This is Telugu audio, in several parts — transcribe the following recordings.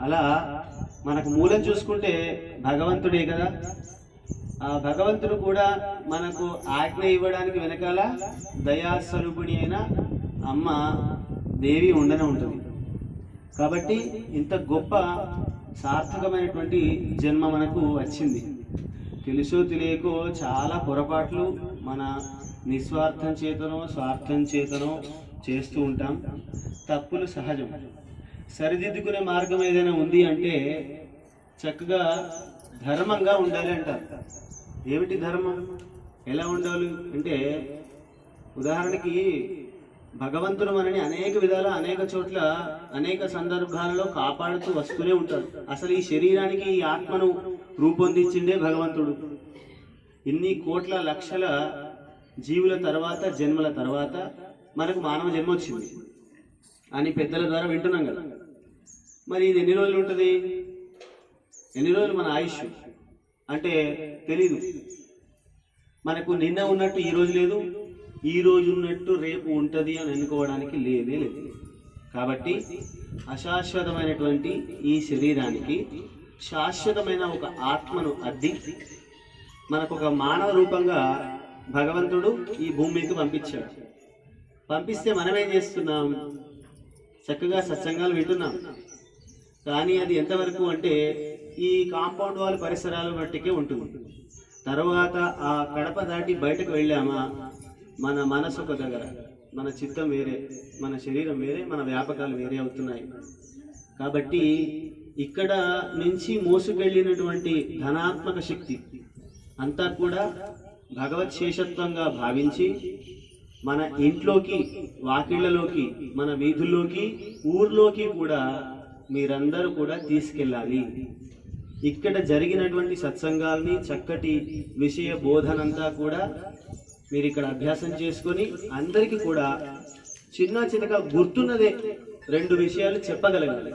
అలా మనకు మూలం చూసుకుంటే భగవంతుడే కదా. ఆ భగవంతుడు కూడా మనకు ఆజ్ఞ ఇవ్వడానికి వెనకాల దయాస్వరూపుడి అయిన అమ్మ దేవి ఉండనే ఉంటుంది. కాబట్టి ఇంత గొప్ప సార్థకమైనటువంటి జన్మ మనకు వచ్చింది. తెలుసో తెలియకో చాలా పొరపాట్లు మన నిస్వార్థం చేతనో స్వార్థం చేతనో చేస్తూ ఉంటాం. తప్పులు సహజం. సరిదిద్దుకునే మార్గం ఏదైనా ఉంది అంటే చక్కగా ధర్మంగా ఉండాలి అంటారు. ఏమిటి ధర్మం? ఎలా ఉండాలి? అంటే ఉదాహరణకి భగవంతుడు మనని అనేక విధాల అనేక చోట్ల అనేక సందర్భాలలో కాపాడుతూ వస్తూనే ఉంటాడు. అసలు ఈ శరీరానికి ఈ ఆత్మను రూపొందించిండే భగవంతుడు. ఇన్ని కోట్ల లక్షల జీవుల తర్వాత జన్మల తర్వాత మనకు మానవ జన్మ వచ్చింది. అని పెద్దల ద్వారా వింటున్నాం కదా. మరి ఇది ఎన్ని రోజులు ఉంటుంది? ఎన్ని రోజులు మన ఆయుష్? అంటే తెలీదు. మనకు నిన్న ఉన్నట్టు ఈ రోజు లేదు ఈ రోజు ఉన్నట్టు రేపు ఉంటుంది అని అనుకోవడానికి లేదే లేదు. కాబట్టి అశాశ్వతమైనటువంటి ఈ శరీరానికి శాశ్వతమైన ఒక ఆత్మను అద్ది మనకు ఒక మానవ రూపంగా భగవంతుడు ఈ భూమి మీదకి పంపించాడు. పంపిస్తే మనమేం చేస్తున్నాం? చక్కగా సత్సంగాలు వింటున్నాం. కానీ అది ఎంతవరకు అంటే ఈ కాంపౌండ్ వాళ్ళ పరిసరాల మట్టికే ఉంటుంది. తర్వాత ఆ కడప దాటి బయటకు వెళ్ళామా మన మనసు ఒక దగ్గర. మన చిత్తం వేరే మన శరీరం వేరే మన వ్యాపకాలు వేరే అవుతున్నాయి. కాబట్టి ఇక్కడ నుంచి మోసుకెళ్ళినటువంటి ధనాత్మక శక్తి అంతా కూడా భగవత్ శేషత్వంగా భావించి మన ఇంట్లోకి వాకిళ్ళలోకి మన వీధుల్లోకి ఊర్లోకి కూడా మీరందరూ కూడా తీసుకెళ్ళాలి. ఇక్కడ జరిగినటువంటి సత్సంగాల్ని చక్కటి విషయ బోధనంతా కూడా మీరు ఇక్కడ అభ్యాసం చేసుకొని అందరికీ కూడా చిన్న చిన్నగా గుర్తున్నదే రెండు విషయాలు చెప్పగలగాలి.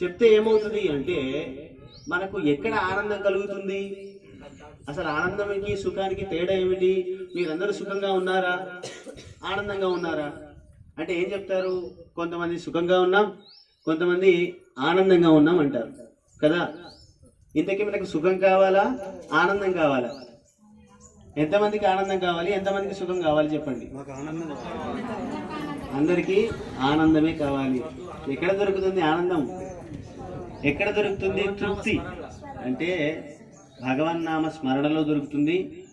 చెప్తే ఏమవుతుంది అంటే మనకు ఎక్కడ ఆనందం కలుగుతుంది? అసలు ఆనందానికి సుఖానికి తేడా ఏమిటి? మీరందరూ సుఖంగా ఉన్నారా? ఆనందంగా ఉన్నారా? అంటే ఏం చెప్తారు? కొంతమంది సుఖంగా ఉన్నాం కొంతమంది ఆనందంగా ఉన్నాం అంటారు. కదా? ఇంతకీ మనకు సుఖం కావాలా? ఆనందం కావాలా? ఎంతమందికి ఆనందం కావాలి? ఎంతమందికి సుఖం కావాలి చెప్పండి. అందరికీ ఆనందమే కావాలి. ఎక్కడ దొరుకుతుంది ఆనందం? ఎక్కడ దొరుకుతుంది తృప్తి? అంటే భగవన్నామ స్మరణలో దొరుకుతుంది.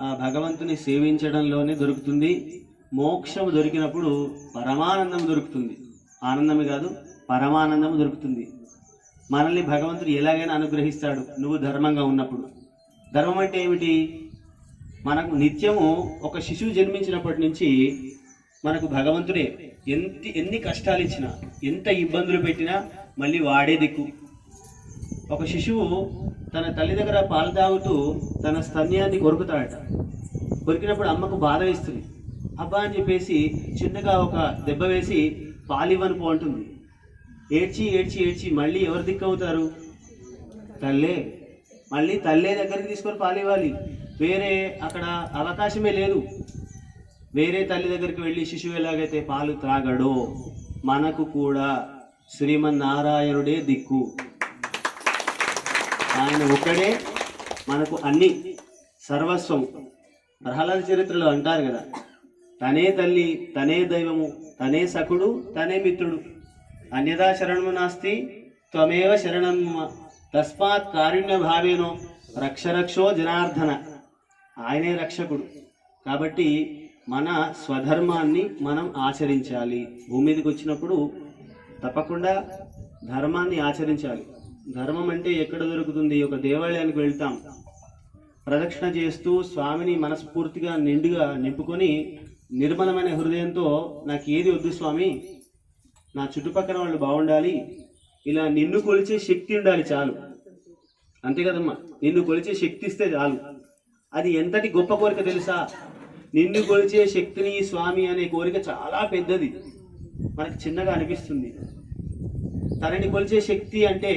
ఆ భగవంతుని సేవించడంలోనే దొరుకుతుంది. మోక్షం దొరికినప్పుడు పరమానందం దొరుకుతుంది. ఆనందమే కాదు పరమానందం దొరుకుతుంది. మనల్ని భగవంతుడు ఎలాగైనా అనుగ్రహిస్తాడు నువ్వు ధర్మంగా ఉన్నప్పుడు. ధర్మం అంటే ఏమిటి? మనకు నిత్యము ఒక శిశువు జన్మించినప్పటి నుంచి మనకు భగవంతుడే ఎంత ఎన్ని కష్టాలు ఇచ్చినా ఎంత ఇబ్బందులు పెట్టినా మళ్ళీ వాడే దిక్కు. ఒక శిశువు తన తల్లి దగ్గర పాలు తాగుతూ తన స్తన్యాన్ని కొరుకుతాడట. కొరికినప్పుడు అమ్మకు బాధ వేస్తుంది. అబ్బా అని చెప్పేసి చిన్నగా ఒక దెబ్బ వేసి పాలివ్వను పోంటుంది ఏడ్చి ఏడ్చి ఏడ్చి మళ్ళీ ఎవరు దిక్కు అవుతారు తల్లే. మళ్ళీ తల్లే దగ్గరికి తీసుకొని పాలివ్వాలి వేరే అక్కడ అవకాశమే లేదు. వేరే తల్లి దగ్గరికి వెళ్ళి శిశువు ఎలాగైతే పాలు త్రాగడో మనకు కూడా శ్రీమన్నారాయణుడే దిక్కు. ఆయన ఒక్కడే మనకు అన్ని సర్వస్వం. ప్రహ్లాద చరిత్రలో అంటారు కదా తనే తల్లి తనే దైవము తనే సఖుడు తనే మిత్రుడు. అన్యదా శరణము నాస్తి త్వమేవ శరణం తస్మాత్ కారుణ్య భావేనో రక్షరక్షో జనార్దన. ఆయనే రక్షకుడు. కాబట్టి మన స్వధర్మాన్ని మనం ఆచరించాలి. భూమి మీదకి వచ్చినప్పుడు తప్పకుండా ధర్మాన్ని ఆచరించాలి. ధర్మం అంటే ఎక్కడ దొరుకుతుంది? ఒక దేవాలయానికి వెళ్తాం. ప్రదక్షిణ చేస్తూ స్వామిని మనస్ఫూర్తిగా నిండుగా నింపుకొని నిర్మలమైన హృదయంతో నాకు ఏది వద్దు స్వామి నా చుట్టుపక్కల వాళ్ళు బాగుండాలి ఇలా నిన్ను కొలిచే శక్తి ఉండాలి చాలు. అంతే కదమ్మా నిన్ను కొలిచే శక్తి ఇస్తే చాలు. అది ఎంతటి గొప్ప కోరిక తెలుసా? నిన్ను కొలిచే శక్తిని స్వామి అనే కోరిక చాలా పెద్దది. మనకు చిన్నగా అనిపిస్తుంది. తనని కొలిచే శక్తి అంటే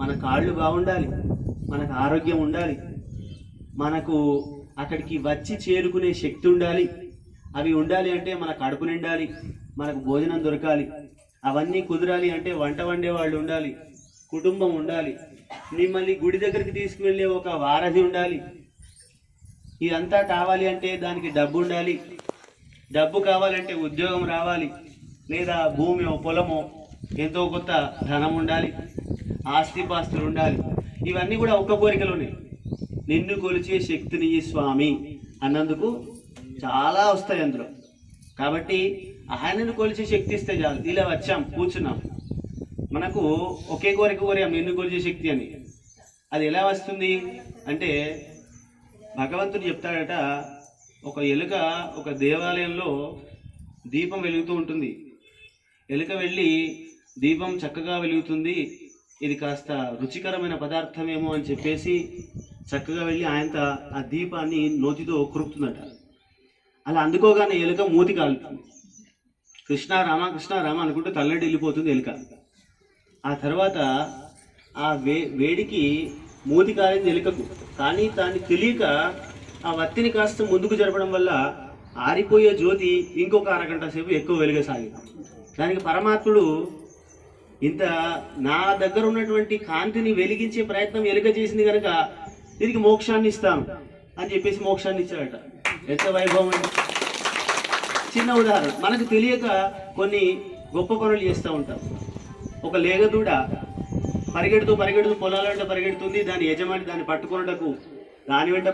మన కాళ్ళు బాగుండాలి మనకు ఆరోగ్యం ఉండాలి మనకు అక్కడికి వచ్చి చేరుకునే శక్తి ఉండాలి. అవి ఉండాలి అంటే మన కడుపు నిండాలి మనకు భోజనం దొరకాలి. అవన్నీ కుదరాలి అంటే వంట వండే వాళ్ళు ఉండాలి కుటుంబం ఉండాలి. మిమ్మల్ని గుడి దగ్గరికి తీసుకువెళ్ళే ఒక వారధి ఉండాలి. ఇదంతా కావాలి అంటే దానికి డబ్బు ఉండాలి. డబ్బు కావాలంటే ఉద్యోగం రావాలి. లేదా భూమి పొలమో ఎంతో కొత్త ధనం ఉండాలి ఆస్తిపాస్తులు ఉండాలి. ఇవన్నీ కూడా ఒక్క కోరికలోనే. నిన్ను కొలిచే శక్తిని ఈ స్వామి అన్నందుకు చాలా వస్తాయి అందులో. కాబట్టి ఆయనను కొలిచే శక్తి ఇస్తే చాలు. ఇలా వచ్చాం కూర్చున్నాం. మనకు ఒకే కోరిక కోరాం నిన్ను కొలిచే శక్తి అని. అది ఎలా వస్తుంది అంటే భగవంతుడు చెప్తాడట ఒక ఎలుక ఒక దేవాలయంలో దీపం వెలుగుతూ ఉంటుంది. ఎలుక వెళ్ళి దీపం చక్కగా వెలుగుతుంది. ఇది కాస్త రుచికరమైన పదార్థమేమో అని చెప్పేసి చక్కగా వెళ్ళి ఆయనత ఆ దీపాన్ని నోతితో కురుపుతుందట. అలా అందుకోగానే ఎలుక మూతి కాలుతుంది. కృష్ణ రామ కృష్ణ రామ అనుకుంటూ తల్లడి వెళ్ళిపోతుంది ఎలుక. ఆ తర్వాత ఆ వే వేడికి మూతి కాలింది ఎలుకకు. కానీ దాన్ని తెలియక ఆ వత్తిని కాస్త ముందుకు జరపడం వల్ల ఆరిపోయే జ్యోతి ఇంకొక అరగంట సేపు ఎక్కువ వెలుగసాగింది. దానికి పరమాత్ముడు ఇంత నా దగ్గర ఉన్నటువంటి కాంతిని వెలిగించే ప్రయత్నం ఎలుక చేసింది కనుక దీనికి మోక్షాన్ని ఇస్తాను అని చెప్పేసి మోక్షాన్ని ఇచ్చాడట. ఎంత వైభవం అండి. చిన్న ఉదాహరణ. మనకు తెలియక కొన్ని గొప్ప పనులు చేస్తూ ఉంటాం. ఒక లేగదూడ పరిగెడుతూ పరిగెడుతూ పొలాలంటే పరిగెడుతుంది దాని యజమాని దాన్ని పట్టుకున్నటకు దాని వెంట